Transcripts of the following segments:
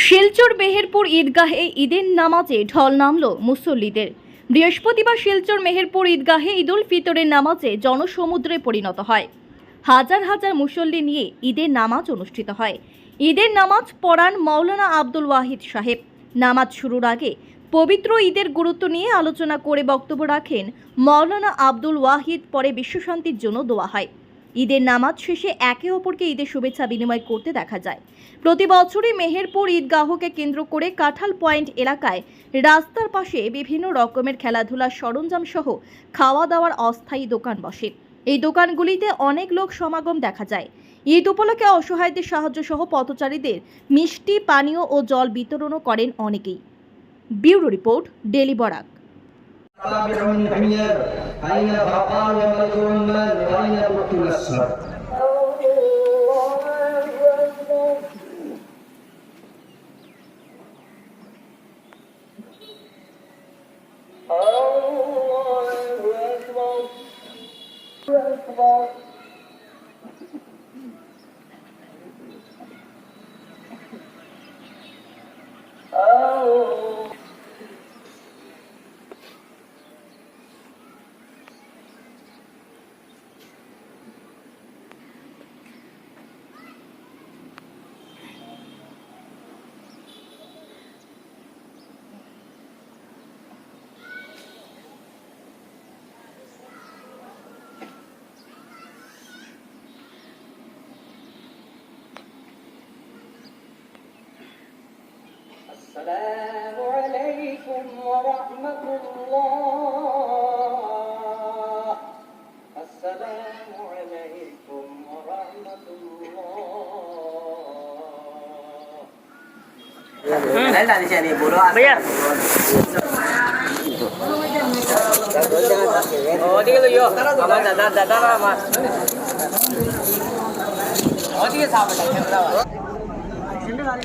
শিলচর মেহেরপুর ঈদগাহে ঈদের নামাজে ঢল নামল মুসল্লিদের। বৃহস্পতিবার শিলচর মেহেরপুর ঈদগাহে ঈদুল ফিতরের নামাজে জনসমুদ্রে পরিণত হয়। হাজার হাজার মুসল্লি নিয়ে ঈদের নামাজ অনুষ্ঠিত হয়। ঈদের নামাজ পড়ান মৌলানা আব্দুল ওয়াহিদ সাহেব। নামাজ শুরুর আগে পবিত্র ঈদের গুরুত্ব নিয়ে আলোচনা করে বক্তব্য রাখেন মৌলানা আব্দুল ওয়াহিদ। পরে বিশ্বশান্তির জন্য দোয়া হয়। ঈদের নামাজ শেষে একে অপরকে ঈদের শুভেচ্ছা বিনিময় করতে দেখা যায়। প্রতি বছরই মেহেরপুর ঈদগাহকে কেন্দ্র করে কাঁঠাল পয়েন্ট এলাকায় রাস্তার পাশে বিভিন্ন রকমের খেলাধুলার সরঞ্জাম সহ খাওয়া দাওয়ার অস্থায়ী দোকান বসে। এই দোকানগুলিতে অনেক লোক সমাগম দেখা যায়। ঈদ উপলক্ষে অসহায়দের সাহায্য সহ পথচারীদের মিষ্টি, পানীয় ও জল বিতরণও করেন অনেকেই। Bureau report Daily Barak. تابعون أين أين فقال ملك المال وأين السلام عليكم ورحمة الله السلام عليكم ورحمة الله Bayar. Oh, dia tu yo. Apa dah dah dah dah mas. Oh, dia sahaja. Sini kali.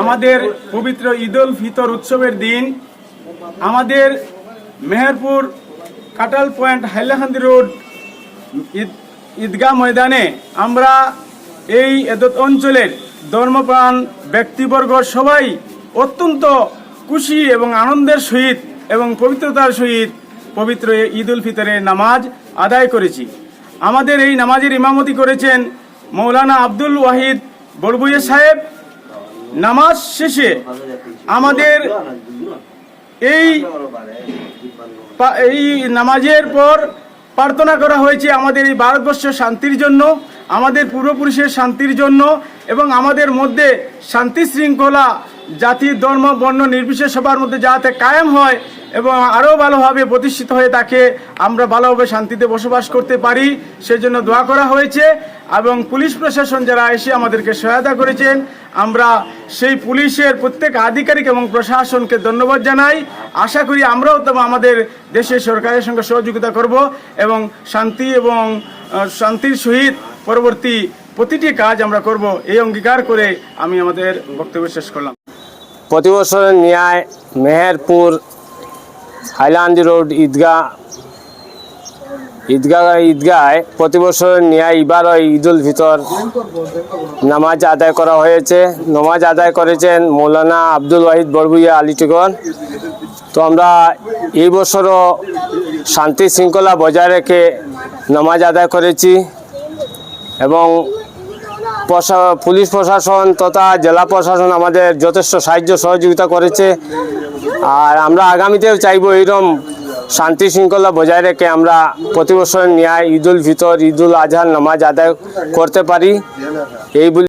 আমাদের পবিত্র ঈদুল ফিতর উৎসবের দিন, আমাদের মেহেরপুর কাটাল পয়েন্ট হাইলাকান্দি রোড ঈদ ঈদগাহ ময়দানে আমরা এই এদত অঞ্চলের ধর্মপ্রাণ ব্যক্তিবর্গ সবাই অত্যন্ত খুশি এবং আনন্দের সহিত এবং পবিত্রতার সহিত পবিত্র ঈদ উল ফিতরের নামাজ আদায় করেছি। আমাদের এই নামাজের ইমামতি করেছেন মৌলানা আব্দুল ওয়াহিদ বড়বুইয়া সাহেব। নামাজ শেষে আমাদের এই এই নামাজের পর প্রার্থনা করা হয়েছে আমাদের এই ভারতবর্ষ শান্তির জন্য, আমাদের পূর্বপুরুষের শান্তির জন্য এবং আমাদের মধ্যে শান্তি শৃঙ্খলা জাতি, ধর্ম, বর্ণ নির্বিশেষ সবার মধ্যে যাতে কায়েম হয় এবং আরও ভালোভাবে প্রতিষ্ঠিত হয়ে তাকে আমরা ভালোভাবে শান্তিতে বসবাস করতে পারি, সেজন্য দোয়া করা হয়েছে এবং পুলিশ প্রশাসন যারা এসে আমাদেরকে সহায়তা করেছেন, আমরা সেই পুলিশের প্রত্যেক আধিকারিক এবং প্রশাসনকে ধন্যবাদ জানাই। আশা করি আমরাও তো আমাদের দেশের সরকারের সঙ্গে সহযোগিতা করব এবং শান্তি এবং শান্তির সহিত পরবর্তী প্রতিটি কাজ আমরা করব। এই অঙ্গীকার করে আমি আমাদের বক্তব্য শেষ করলাম। প্রতি বছরের ন্যায় মেহেরপুর হাইলান্দি রোড ঈদগাহ ঈদগাহ ঈদগায় প্রতি বছরের ন্যায় এবারও উল ফিতর নামাজ আদায় করা হয়েছে। নামাজ আদায় করেছেন মৌলানা আব্দুল ওয়াহিদ বড়বুইয়া আলিটিগর তো আমরা এই বছরও শান্তি শৃঙ্খলা বজায় রেখে নামাজ আদায় করেছি এবং পুলিশ প্রশাসন তথা জেলা প্রশাসন আমাদের যথেষ্ট সাহায্য, সহযোগিতা করেছে। আর আমরা আগামীতেও চাইব এইরকম শান্তি শৃঙ্খলা বজায় রেখে আমরা প্রতি বছর ন্যায় ঈদুল ফিতর, ঈদুল আজহার নামাজ আদায় করতে পারি। এই